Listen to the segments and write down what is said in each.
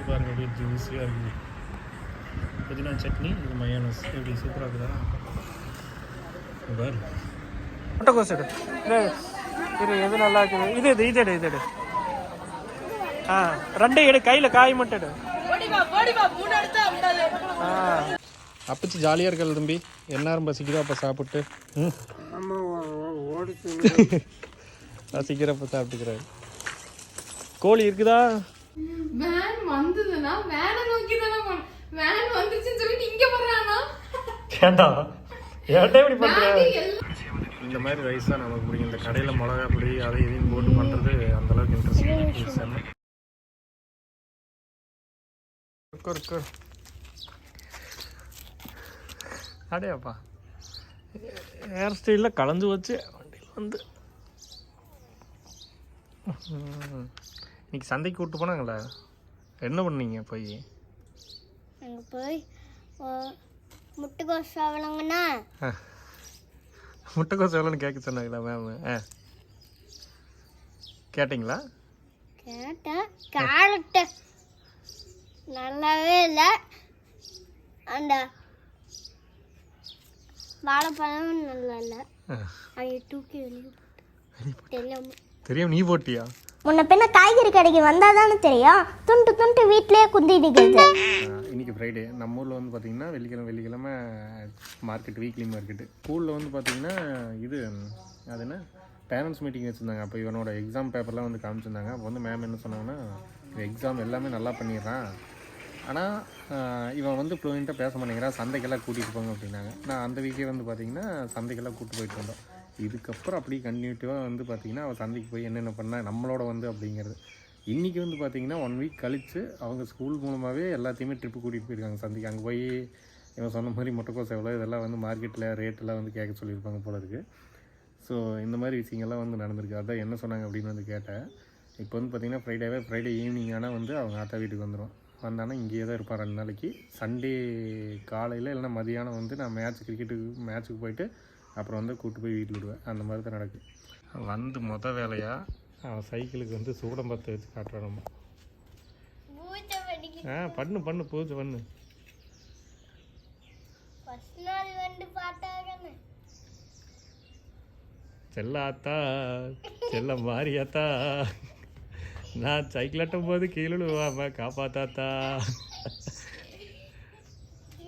Smell பாருங்க அப்படியே ஜூஸியாக இருக்குது புதினா சட்னி இது மயோனஸ் எப்படி சூப்பராக இருக்குதா? பாரு. முட்டைக்கோஸ் எடு. இரு எது நல்லா இருக்குது? இது இது இது எடு இது எடு. ஆ ரெண்டு எடு கையில் காய் மட்டும் எடு. ஆ. அப்பச்சி ஜாலியாக இருக்கல தம்பி. என்ன ரொம்ப பசிக்குதோ அப்போ சாப்பிட்டு. ம். பசிக்கிறப்ப சாப்பிட்டுக்கிறாரு கோழி இருக்குதா? வேன் வந்ததுன்னா வேனை நோக்கி தானே போகணும் வேன் வந்துச்சுன்னு சொல்லிட்டு இங்க போடுறானா ஏண்டா ஏன்டா இப்படி பண்ற? இந்த மாதிரி ரைஸ் நமக்கு பிடிக்கும் இந்த கடையில் மிளகா பொடி அதை இதையும் போட்டு பண்ணுறது அந்த அளவுக்கு இன்ட்ரெஸ்ட் செம்ம இருக்கு இருக்கு அடையாப்பா. ஹேர் ஸ்டைலில் கலந்து வச்சு வண்டியில் வந்து ம். இன்னைக்கு சந்தைக்கு கூப்பிட்டு போனாங்களே என்ன பண்ணீங்க போய்? அங்கே போய் முட்டைக்கோஸ் சாப்பிடுங்கண்ணா முட்டைக்கோஸ் எவ்வளோன்னு கேட்க சொன்னாங்களா மேம் ஆ. கேட்டிங்களா? கேட்டேன். கேரட்டு நல்லாவே இல்லை. அந்த வாழைப்பழமும் நல்லா இல்லை. அவங்க தூக்கி வெளியே தெரியாம. தெரியும் நீ போட்டியா? முன்ன பின்ன காய்கறி கடைக்கு வந்தால் தானே தெரியும். துண்டு துண்டு வீட்டிலேயே குந்தி நிற்கிறது இன்றைக்கி ஃப்ரைடே நம்ம ஊரில் வந்து பார்த்தீங்கன்னா வெள்ளிக்கிழமை வெள்ளிக்கிழமை மார்க்கெட் வீக்லி மார்க்கெட்டு ஸ்கூலில் வந்து பார்த்தீங்கன்னா இது அது என்ன? பேரண்ட்ஸ் மீட்டிங் வச்சுருந்தாங்க. அப்போ இவனோட எக்ஸாம் பேப்பர்லாம் வந்து காமிச்சிருந்தாங்க. அப்போ வந்து மேம் என்ன சொன்னாங்கன்னா எக்ஸாம் எல்லாமே நல்லா பண்ணிடுறான். ஆனால் இவன் வந்து ஃப்ளூயண்ட்டாக பேச மாட்டேங்கிறான். சந்தைக்கெல்லாம் கூட்டிகிட்டு போங்க அப்படின்னாங்க. நான் அந்த வீக்கே வந்து பார்த்திங்கன்னா சந்தைக்கெல்லாம் கூப்பிட்டு போயிட்டு வந்தோம். இதுக்கப்புறம் அப்படியே கன்டினியூட்டிவாக வந்து பார்த்தீங்கன்னா அவள் சந்தைக்கு போய் என்னென்ன பண்ணா நம்மளோட வந்து அப்படிங்கிறது. இன்றைக்கி வந்து பார்த்திங்கன்னா ஒன் வீக் கழித்து அவங்க ஸ்கூல் மூலமாகவே எல்லாத்தையுமே ட்ரிப்பு கூட்டிகிட்டு போயிருக்காங்க சந்தைக்கு. அங்கே போய் இவன் சொன்ன மாதிரி முட்டைக்கோஸ் எவ்வளோ இதெல்லாம் வந்து மார்க்கெட்டில் ரேட்டெல்லாம் வந்து கேட்க சொல்லியிருப்பாங்க போல இருக்குது ஸோ இந்த மாதிரி விஷயங்கள்லாம் வந்து நடந்திருக்கு. அதான் என்ன சொன்னாங்க அப்படின்னு வந்து கேட்டேன். இப்போ வந்து பார்த்தீங்கன்னா ஃப்ரைடேவே ஃப்ரைடே ஈவினிங் ஆனால் வந்து அவங்க ஆத்தா வீட்டுக்கு வந்துடும் வந்தானா இங்கேயே தான் இருப்பான் ரெண்டு நாளைக்கு. சண்டே காலையில் இல்லைன்னா மதியானம் வந்து நான் மேட்ச் கிரிக்கெட்டுக்கு மேட்ச்சுக்கு போயிட்டு அப்புறம் வந்து கூப்பிட்டு போய் வீட்டில் விடுவேன். அந்த மாதிரி தான் நடக்குது வந்து மொதல் வேலையாக அவன் சைக்கிளுக்கு வந்து சூடம்பத்தை வச்சு காட்டுறான் நம்ம. ஆ பண்ணு பண்ணு பூஜை பண்ணு. செல்லாத்தா செல்ல மாரியாத்தா நான் சைக்கிள் அட்டும் போது கீழே விழுவாம காப்பாத்தாத்தா.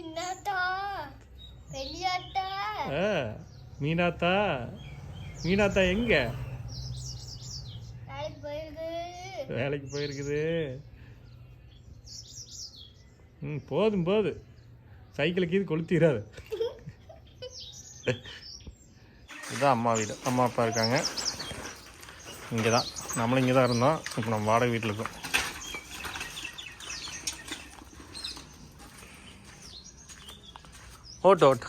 என்னத்தா? பெரியாத்தா ஆ, மீனாத்தா? மீனாத்தா எங்க? வேலைக்கு போயிருக்குது. ம் போதும் போது. சைக்கிளுக்கு இது கொளுத்திடாது இதுதான் அம்மா வீடு. அம்மா அப்பா இருக்காங்க. இங்கே தான் நம்மளும் இங்கே தான் இருந்தோம். இப்போ நம்ம வாடகை வீட்டில் இருக்கோம். ஓட்டு ஓட்டு.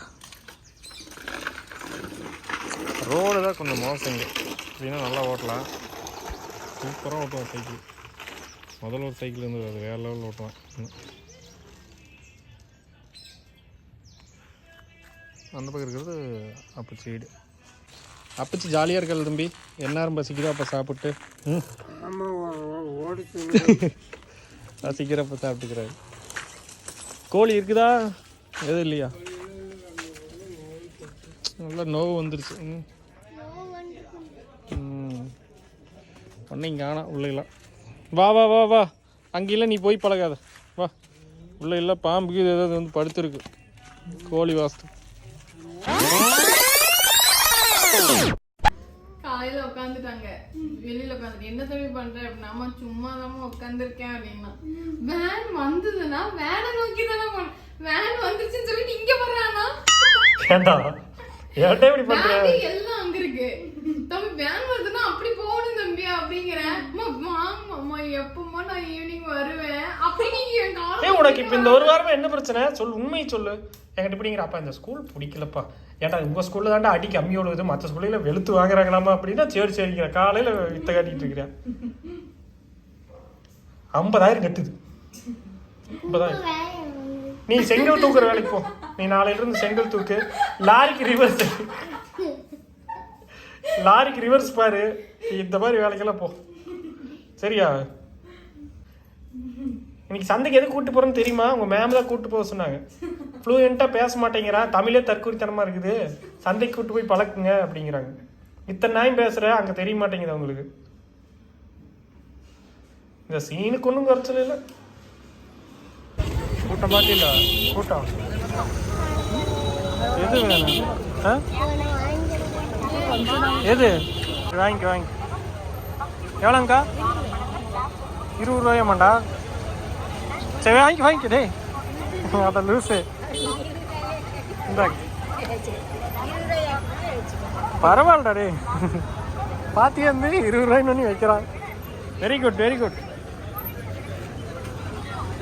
ரோடு தான் கொஞ்சம் மோசம் இங்கே அப்படின்னா நல்லா ஓட்டலாம். சூப்பராக ஓட்டுவேன் சைக்கிள். முதல்ல ஒரு சைக்கிள் இருந்தது அது வேறு லெவலில் ஓட்டுவேன். அந்த பக்கம் இருக்கிறது அப்பச்சி வீடு அப்பச்சி ஜாலியாக இருக்கல தம்பி. என்ன பசிக்குதோ அப்போ சாப்பிட்டு. ம். பசிக்கிறப்ப சாப்பிட்டுக்கிறாரு. கோழி இருக்குதா? எதுவும் இல்லையா? நல்லா நோவு வந்துருச்சு. ம். ஒன்றையும் காணோம் உள்ளேலாம் வா வா வா வா. அங்கெல்லாம் நீ போய் பழகாத. வா. உள்ள இல்லை பாம்புக்கு இது ஏதாவது வந்து படுத்துருக்கு. கோழி வாஸ்து. காலையில உட்காந்துட்டாங்க வெளியில உட்காந்துட்டு என்ன தம்பி பண்ற? அப்படின்னா சும்மா தான் உட்காந்துருக்கேன் அப்படின்னா. வேன் வந்ததுன்னா வேனை நோக்கி தானே போகணும் வேன் வந்துச்சுன்னு சொல்லிட்டு இங்க ஏன்டா? இப்படி வேன் எல்லாம் அங்க இருக்கு. தம்பி வேன் வருதுன்னா அப்படி போகணும் உனக்கு இப்போ இந்த ஒரு வாரமா என்ன பிரச்சனை? சொல்லு உண்மையை சொல்லு. என்கிட்ட இப்படிங்கிற அப்பா இந்த ஸ்கூல் பிடிக்கலப்பா. ஏன்டா உங்கள் ஸ்கூலில் தாண்டா அடி கம்மி விழுவுது மற்ற ஸ்கூலில் வெளுத்து வாங்குறாங்களாமா அப்படின்னா சரி சரிங்கிற காலையில் வித்த காட்டிட்டு இருக்கிறேன். ஐம்பதாயிரம் கட்டுது. ஐம்பதாயிரம். நீ செங்கல் தூக்குற வேலைக்கு போ. நீ நாளையில இருந்து செங்கல் தூக்கு. லாரிக்கு ரிவர்ஸ் லாரிக்கு ரிவர்ஸ் பாரு. இந்த மாதிரி வேலைக்கெல்லாம் போ. சரியா? இன்னைக்கு சந்தைக்கு எது கூட்டு போறேன்னு தெரியுமா? உங்க மேம் தான் கூட்டு போக சொன்னாங்க. ஃப்ளூயண்டா பேச மாட்டேங்கிறான் தமிழே தற்கொலைத்தனமா இருக்குது. சந்தைக்கு கூட்டு போய் பழக்குங்க அப்படிங்கிறாங்க. இத்தனை நாயும் பேசுற அங்க தெரிய மாட்டேங்குது அவங்களுக்கு. இந்த சீனுக்கு ஒன்றும் குறைச்சல இல்லை. கூட்டம் பாத்தில கூட்டம். எது வேணும்? ஆ? எது? வாங்கிக்க வாங்கி எவ்வளோங்க்கா இருபது ரூபாயாமாண்டா சரி வாங்கி வாங்கிக்க டே அட லூஸு இந்த. பரவாயில்லடா டேய். பாத்தி இருந்து இருபது ரூபாய்னு வைக்கிறான். வெரி குட் வெரி குட்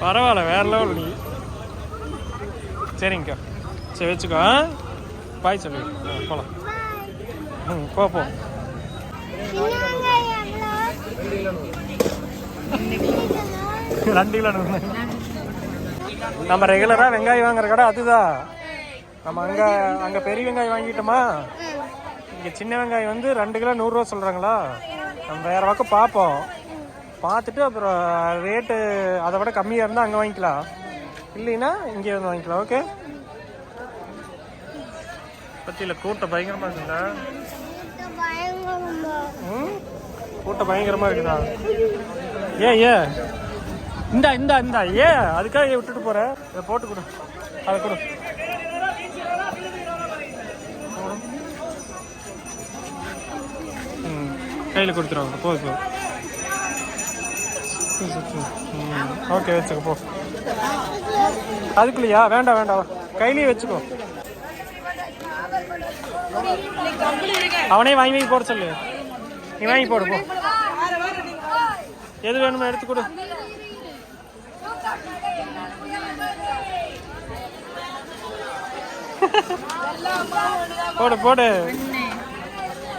பரவாயில்ல வேற லெவல் நீ. சரிங்கக்கா சரி வச்சுக்கோ பாய் சொல்லு. போகலாம் பார்ப்போம் ம் ரெண்டு கிலோ நம்ம ரெகுலராக வெங்காயம் வாங்குற கடை அதுதான். நம்ம அங்கே அங்கே பெரிய வெங்காயம் வாங்கிட்டோமா? இங்கே சின்ன வெங்காயம் வந்து ரெண்டு கிலோ நூறுரூவா சொல்கிறாங்களா நம்ம வேற பக்கம் பார்ப்போம். பார்த்துட்டு அப்புறம் ரேட்டு அதை விட கம்மியாக இருந்தால் அங்கே வாங்கிக்கலாம். இல்லைன்னா இங்கே வந்து வாங்கிக்கலாம் ஓகே பத்தியில் கூட்டம் பயங்கரமாக இருக்குங்களா ம்? கூட்டம் பயங்கரமாக இருக்குதா? ஏன் ஏன்? இந்தா இந்தா இந்தா. ஏன்? அதுக்காக விட்டுட்டு போற? இதை போட்டு கொடு. அதை கொடு. ம். கையில் கொடுத்துருவாங்க போ இப்போ ஓகே வச்சுக்கோ போ. அதுக்குள்ளயா? வேண்டாம் வேண்டாம். கையிலேயே வச்சுக்கோ. அவனே வாங்கி வாங்கி போட சொல்லு. நீ வாங்கி போடு போ. எது வேணுமோ எடுத்து கொடு. போடு போடு.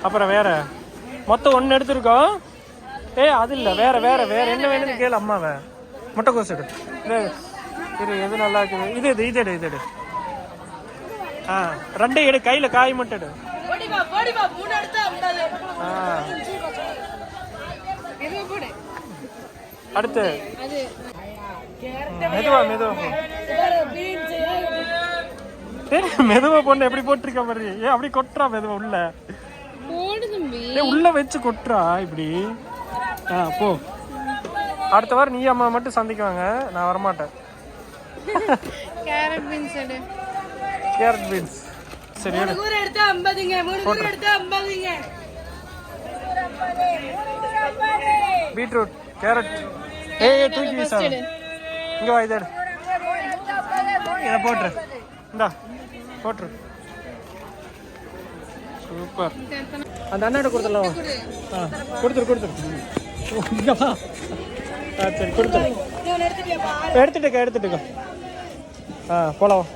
அப்புறம் வேற. மொத்தம் ஒன்று எடுத்துருக்கோம் ஏய் அது இல்லை. வேற வேற வேற. என்ன வேணும்னு கேளு அம்மாவை. முட்டைக்கோசு எடு. இது இது எது நல்லா இருக்குது? இது எடு இது எடு இது எடு. ஆ ரெண்டே எடு கையில் காய் மட்டும் எடு. அடுத்து. மெதுவா மெதுவா மெதுவா பொண்ணு எப்படி போட்டிருக்க மாதிரி ஏன் அப்படி கொட்டுறா மெதுவா உள்ள. உள்ள வச்சு கொட்டுறா இப்படி. ஆ போ. அடுத்த வாரம் நீ அம்மா மட்டும் சந்தைக்கு வாங்க நான் வரமாட்டேன். கேரட் பீன்ஸ் எடு. கேரட் பீன்ஸ் சரி எடு கூரை எடுத்தா ஐம்பதுங்க. மூணு கூரை எடுத்தா ஐம்பதுங்க. Beetroot carrot. ஏய் ஏய், தூக்கி வீசாத இங்க வா இதை எடு. இதை போட்டுரு. இந்தா போட்டுரு. சூப்பர். அந்த அண்ணாட்ட கொடுத்துடலாம். ஆ கொடுத்துரு கொடுத்துரு. ஓ, இங்க வா ஆ சரி கொடுத்துரு. எடுத்துட்டுக்கா எடுத்துட்டுக்கா. ஆ போலாம்.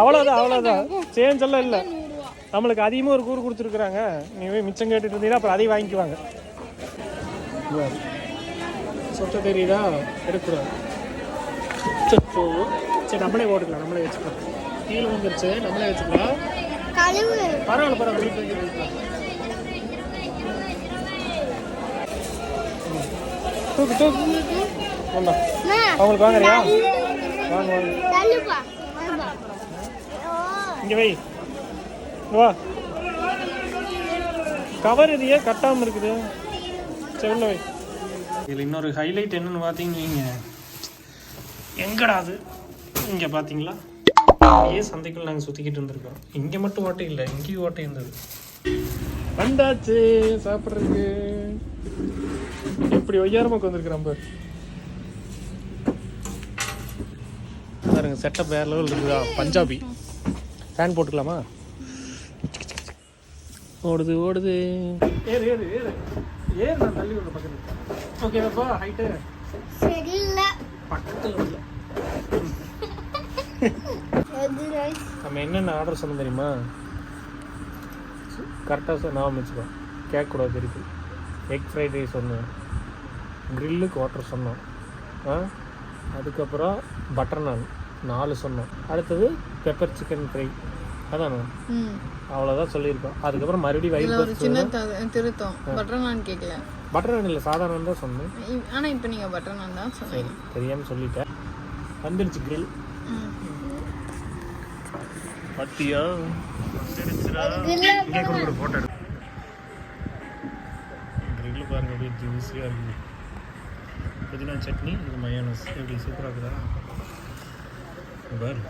அவ்வளோதான் அவ்வளோதான் சேஞ்ச் எல்லாம் இல்லை. நம்மளுக்கு அதிகமாக ஒரு கூறு கொடுத்துருக்குறாங்க. நீ போய் மிச்சம் கேட்டுட்டு இருந்தீங்கன்னா அப்புறம் அதையும் வாங்கிக்குவாங்க. சொத்த தெரியுதா? சச்சோ. சரி நம்மளே ஓட்டுக்கலாம் நம்மளே வச்சுக்கலாம். கீழே வந்துருச்சு நம்மளே வச்சுக்கலாம். பரவாயில்ல பரவாயில்ல. தூக்கு தூக்கு. அவங்களுக்கு வாங்குறியா? வாங்க வாங்க. இங்கே வை. வா. கவர் இது ஏன் கட்டாமல் இருக்குது? சரி உள்ள வை. இதில் இன்னொரு ஹைலைட் என்னன்னு பார்த்தீங்கன்னு வைங்க. எங்கடா அது? இங்கே பார்த்தீங்களா அப்படியே சந்தைக்குள்ள நாங்கள் சுற்றிக்கிட்டு இருந்திருக்கோம். இங்கே மட்டும் ஓட்டை இல்லை இங்கேயும் ஓட்டை இருந்தது. வந்தாச்சு சாப்பிட்றதுக்கு. எப்படி ஒய்யாரமாக உட்காந்துருக்குறான் பாரு. பாருங்க செட்டப் வேற லெவல் இருக்குதா? பஞ்சாபி. ஃபேன் போட்டுக்கலாமா? ஓடுது ஓடுது. ஏறு ஏறு ஏறு. ஏறு நான் தள்ளி விடுற பக்கத்தில். ஓகேவாப்பா ஹைட்டு சரியில்லை. பக்கத்தில் இல்லை நம்ம என்னென்ன ஆர்டர் சொன்னோம் தெரியுமா? கரெக்டாக சார் ஞாபகம் வச்சுக்கோ கேட்கக்கூடாது திருப்பி. எக் ஃப்ரைட் ரைஸ் ஒன்று க்ரில்லுக்கு வாட்டர் சொன்னோம். ஆ? அதுக்கப்புறம் பட்டர் நான் நாலு சொன்னோம். அடுத்தது பெப்பர் சிக்கன் ஃப்ரை அதானே? ம். அவ்வளோதான் சொல்லியிருக்கோம். அதுக்கப்புறம் மறுபடியும் வயிறு சின்ன திருத்தம். பட்டர் நான் கேட்கல பட்டர் நான் இல்லை சாதாரணம் தான் சொன்னேன். இ- ஆனா இப்போ நீங்க பட்டர் நான் தான் சொன்னீங்க. தெரியாமல் சொல்லிட்டேன். வந்துருச்சு ம். பத்தியா ஒரு ஃபோட்டோ எடு grill பாருங்க அப்படியே ஜூஸியாக இருக்குது புதினா சட்னி இது மயோனஸ் எப்படி சூப்பராக இருக்குதா? பாரு.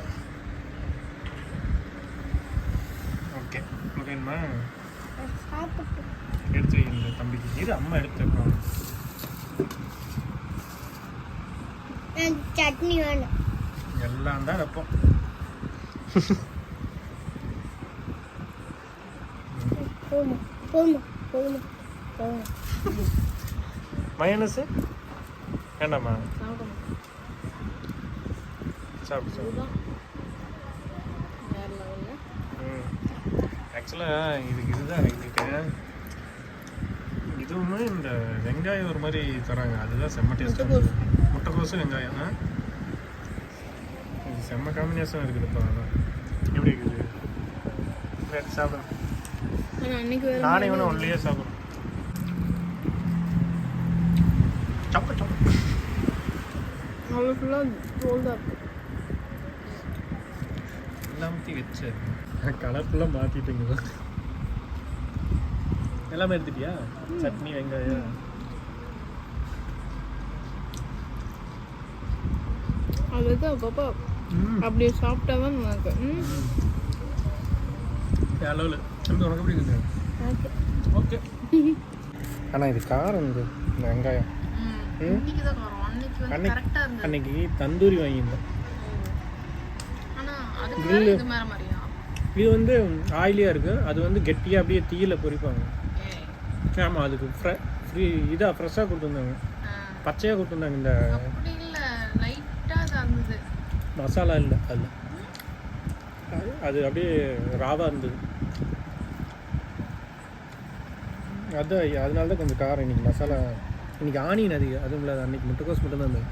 ஓகே ஓகேம்மா எடுத்து வைங்க தம்பிக்கு. இது அம்மா எடுத்து வைப்பாங்க சட்னி வேணும். எல்லாம் தான் வைப்போம். போமா போமா போமா போமா மயோனஸ் வேண்டாமா சாப்பிடணும். சாப்பிடு சாப்பிடு. இதுதான். வேற லெவல்ல ஆக்சுவலாக இதுக்கு இதுதான் எங்களுக்கு இதுவுமே இந்த வெங்காயம் ஒரு மாதிரி தராங்க. அதுதான் செம்ம டேஸ்ட் முட்டைக்கோசு. வெங்காயம்? இது செம்ம காம்பினேஷன் இருக்குதுப்பா ஆனால் எப்படி இருக்குது? சரி, சாப்பிடுறேன் வேற நானே வேணும் ஒன்லையே சாப்பிடுறேன் சப்ப சப்ப அவ்வளோ ஃபுல்லாக இருக்கு. எல்லாமே வச்சு. கலர்ஃபுல்லாக மாற்றிட்டுங்க எல்லாமே எடுத்துட்டியா? சட்னி வெங்காயம். அது வந்து அப்பப்போ. ம். அப்படியே சாப்பிட்டா தான் அளவில். உனக்கு எப்படி ஓகே. ஓகே. ஆனால் இது காரம் இந்த வெங்காயம். அன்னைக்கு தந்தூரி வாங்கியிருந்தேன். மேல இது வந்து ஆயிலியாக இருக்குது அது வந்து கெட்டியாக அப்படியே தீயில பொரிப்பாங்க ஆமாம் அதுக்கு ஃப்ரெ ஃப்ரீ இதாக ஃப்ரெஷ்ஷாக கொடுத்துருந்தாங்க. பச்சையாக கொடுத்துருந்தாங்க இந்த மசாலா இல்லை அதில். அது- அது அப்படியே ராவாக இருந்தது. அதான் அதனால தான் கொஞ்சம் காரம் இன்னைக்கு மசாலா. இன்னைக்கு ஆனியன் அதிகம். அதுவும் இல்லாத அன்னைக்கு முட்டைக்கோஸ் மட்டும் தான் இருந்தது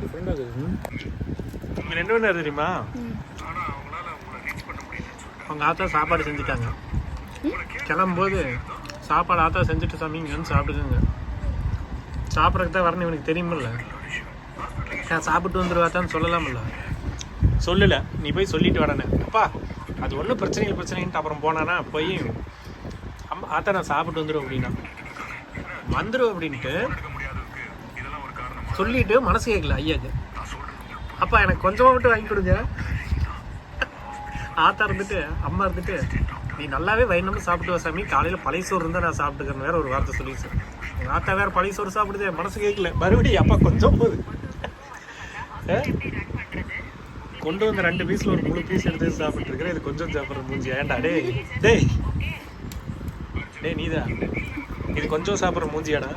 டிஃப்ரெண்டாக இருக்குது. ரெண்டு மணி நேரம் தெரியுமா? அவங்க ஆத்தா சாப்பாடு செஞ்சுட்டாங்க. கிளம்பும்போது சாப்பாடு ஆத்தா செஞ்சுட்டு சாமி இங்கே வந்து சாப்பிடுங்க சாப்பிட்றதுக்கு தான் வரணும் இவனுக்கு தெரியுமில்ல. நான் சாப்பிட்டு வந்துருவாத்தான்னு சொல்லலாம்ல சொல்லல நீ போய் சொல்லிட்டு வரனே அப்பா அது ஒன்றும் பிரச்சனை இல்லை பிரச்சனைன்ட்டு அப்புறம் போனானா போய் அம்மா ஆத்தா நான் சாப்பிட்டு வந்துடும் அப்படின்னா. வந்துடும் அப்படின்ட்டு சொல்லிட்டு மனசு கேட்கல ஐயாக்கு. அப்பா எனக்கு கொஞ்சமாக மட்டும் வாங்கி கொடுங்க. ஆத்தா இருந்துட்டு அம்மா இருந்துட்டு நீ நல்லாவே வயிறு சாப்பிட்டு வா சாமி. காலையில் பழைய சோறு இருந்தால் நான் சாப்பிட்டுக்கிறேன் வேற ஒரு வார்த்தை சொல்லிச்சு எங்கள் ஆத்தா வேற பழைய சோறு சாப்பிடுது மனசு கேட்கல மறுபடியும் அப்பா கொஞ்சம் போகுது. கொண்டு வந்த ரெண்டு பீஸில் ஒரு முழு பீஸ் எடுத்து சாப்பிட்டு இருக்கிறேன். இது கொஞ்சம் சாப்பிட்ற மூஞ்சி. ஏன்டா டே டேய். டேய் நீதா. இது கொஞ்சம் சாப்பிட்ற மூஞ்சியாடா?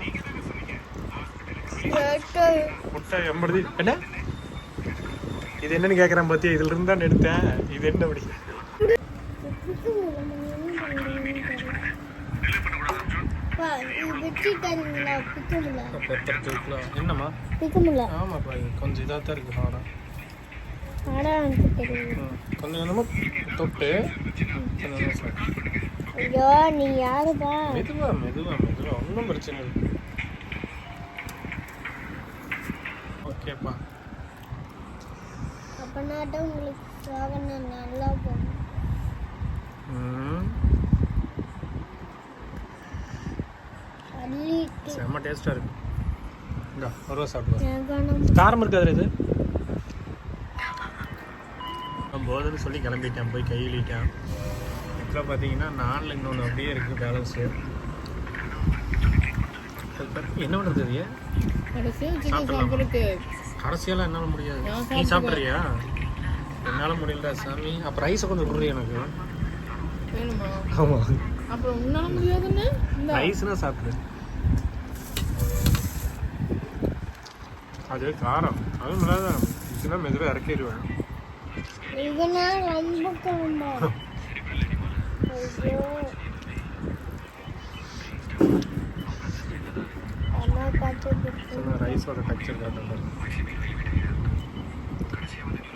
முட்டை எம்படுது என்ன? இது என்னன்னு கேட்குறேன் பார்த்தியா இதுல இருந்து தான் எடுத்தேன். இது என்ன அப்படி? என்னம்மா? ஆமாப்பா கொஞ்சம் இதாக தான் எனக்கு தெரியும் கொஞ்சம் கொஞ்சமாக தொட்டு. கொஞ்சம் சாப்பிடு. ஐயோ நீ யாருப்பா? மெதுவா மெதுவா மெதுவா. ஒன்றும் பிரச்சனை இல்லை. ஓகேப்பா. அப்பனாட்டம் உங்களுக்கு நல்லா போகும். செம்ம டேஸ்ட்டாக இருக்கு. இந்தா ஒரு ரூபா சாப்பிடுவா ஏகனம் காரம் இருக்காது இது? நான் போதுன்னு சொல்லி கிளம்பிட்டேன் போய் கையிலிட்டேன் இப்போ பார்த்தீங்கன்னா நாளில் இன்னொன்று அப்படியே இருக்குது பேலன்ஸு என்ன பண்ணுறது சாப்பிடலாமா? கடைசியெல்லாம் என்னால் முடியாது. நீ சாப்பிட்றியா? என்னால் முடியல சாமி. அப்போ ரைஸை கொஞ்சம் கொடுறி எனக்கு. ஆமாம் அப்புறம் உன்னால முடியாதுன்னு? ரைஸ்னா சாப்பிடு. அது காரம். அதுவும் இல்லாத இதுனா மெதுவாக இறக்கிடுவேன். இதுனா ரொம்ப குழம்பா ரைஸோட டெக்ஸ்சர் காட்டுறது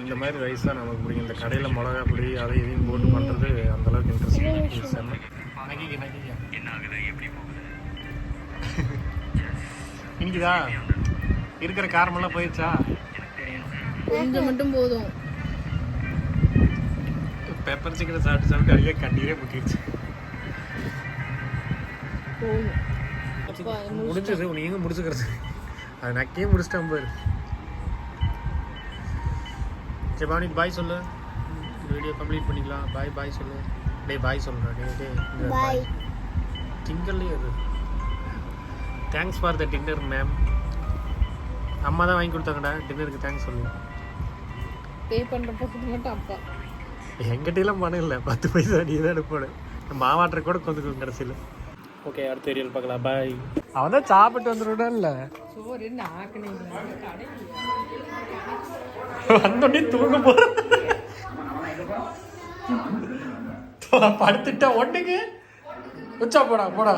இந்த மாதிரி ரைஸ் தான் நமக்கு பிடிக்கும். இந்த கடையில் மிளகா பொடி அதை இதையும் போட்டு பண்ணுறது அந்த அளவுக்கு இன்ட்ரெஸ்டிங் செம்ம. நகைக்க நகைக்க இனிக்குதா? இருக்கிற காரமெல்லாம் போயிடுச்சா? கொஞ்சம் மட்டும் போதும். பெப்பர் சிக்கன் சாப்பிட்டு சாப்பிட்டு அடியே கண்ணீரே முட்டிடுச்சு போதும். முடிஞ்சது நீங்க முடிச்சுக்கிறது. அது நக்கையே முடிச்சிட்டேன் பாரு. சரி பாவனிக்கு பாய் சொல்லு வீடியோ கம்ப்ளீட் பண்ணிக்கலாம். பாய் பாய் சொல்லு. டேய் பாய் சொல்லுடா டே டே பாய் திங்கள்லேயே அது thanks for the dinner ma'am அம்மா தான் வாங்கி கொடுத்தாங்கடா. டின்னருக்கு தேங்க்ஸ் சொல்லு. பே பண்றப்ப மட்டும் அப்பா. எங்கிட்டலாம் பணம் இல்லை. பத்து பைசா நீ தான் எடுப்போடு மாவாட்டரை கூட கொண்டு கடைசியில். ஓகே அடுத்த ஏரியல் பார்க்கலாம். பாய் அவன் தான் சாப்பிட்டு வந்துடுவான் இல்லை? சோறு நாக்குனீங்களா வந்தோடனே தூங்க போறேன் படுத்துட்டா ஒண்ணுங்க உச்சா போடா போடா.